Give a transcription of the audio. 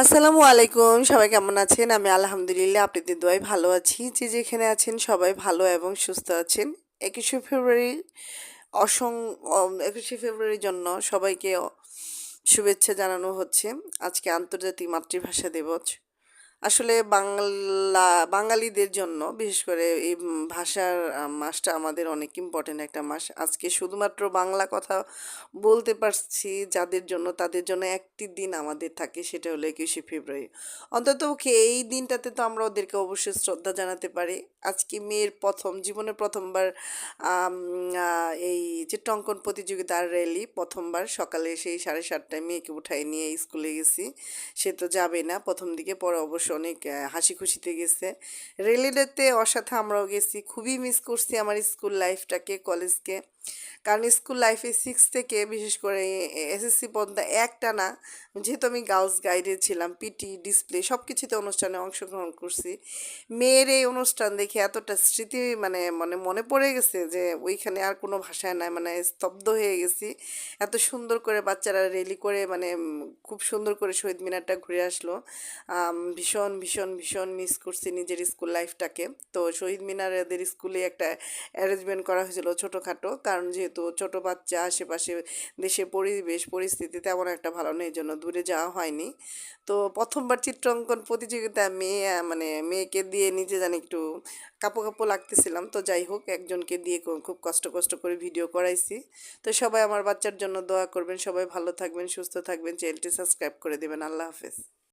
আসসালামু আলাইকুম, সবাই কেমন আছেন? আমি আলহামদুলিল্লাহ আপনাদের দোয়াই ভালো আছি। যে যেখানে আছেন সবাই ভালো এবং সুস্থ আছেন। একুশে ফেব্রুয়ারি অসং একুশে ফেব্রুয়ারির জন্য সবাইকে শুভেচ্ছা জানানো হচ্ছে। আজকে আন্তর্জাতিক মাতৃভাষা দিবস। আসলে বাংলা বাঙালিদের জন্য বিশেষ করে এই ভাষার মাসটা আমাদের অনেক ইম্পর্টেন্ট একটা মাস। আজকে শুধুমাত্র বাংলা কথা বলতে পারছি যাদের জন্য তাদের জন্য একটি দিন আমাদের থাকে সেটা হলো একুশে ফেব্রুয়ারি। অন্তত ওকে এই দিনটাতে তো আমরা ওদেরকে অবশ্যই শ্রদ্ধা জানাতে পারি। আজকে মেয়ের প্রথম জীবনের প্রথমবার আম, আহ, এই চিত্রাঙ্কন প্রতিযোগিতার র্যালি প্রথমবার সকালে সেই সাড়ে সাতটায় মেয়েকে উঠাই নিয়ে স্কুলে গেছি। সে তো যাবে না প্রথম দিকে পরে অবশ্য অনেক হাসি খুশিতে গেছে। রেলিডেতে ওর সাথে আমরাও গেছি। খুবই মিস করছি আমার স্কুল লাইফটাকে কলেজকে কারণ স্কুল লাইফে সিক্স থেকে বিশেষ করে এসএসসি পর্যন্ত একটা না, যেহেতু আমি গার্লস গাইডে ছিলাম, পিটি, ডিসপ্লে সব কিছুতে অনুষ্ঠানে অংশগ্রহণ করছি। মেয়ের এই অনুষ্ঠান দেখে এতটা স্মৃতি মানে মানে মনে পড়ে গেছে যে ওইখানে আর কোনো ভাষায় নাই মানে স্তব্ধ হয়ে গেছি। এত সুন্দর করে বাচ্চারা রেলি করে মানে খুব সুন্দর করে শহীদ মিনারটা ঘুরে আসলো। ভীষণ ভীষণ ভীষণ মিস করছি নিজের স্কুল লাইফটাকে তো শহীদ মিনার এদের স্কুলে একটা অ্যারেঞ্জমেন্ট করা হয়েছিল ছোটোখাটো কারণ যেহেতু ছোট বাচ্চা, আশেপাশে দেশে পরিবেশ, পরিস্থিতি তেমন একটা ভালো নেই জন্য দূরে যাওয়া হয়নি। তো প্রথমবার চিত্রাঙ্কন প্রতিযোগিতায় মেয়ে মানে মেয়েকে দিয়ে নিজে জানি একটু কাপো কাপো লাগতেছিলাম। তো যাই হোক, একজনকে দিয়ে খুব কষ্ট কষ্ট করে ভিডিও করাইছি। তো সবাই আমার বাচ্চার জন্য দোয়া করবেন, সবাই ভালো থাকবেন, সুস্থ থাকবেন, চ্যানেলটি সাবস্ক্রাইব করে দেবেন। আল্লাহ হাফেজ।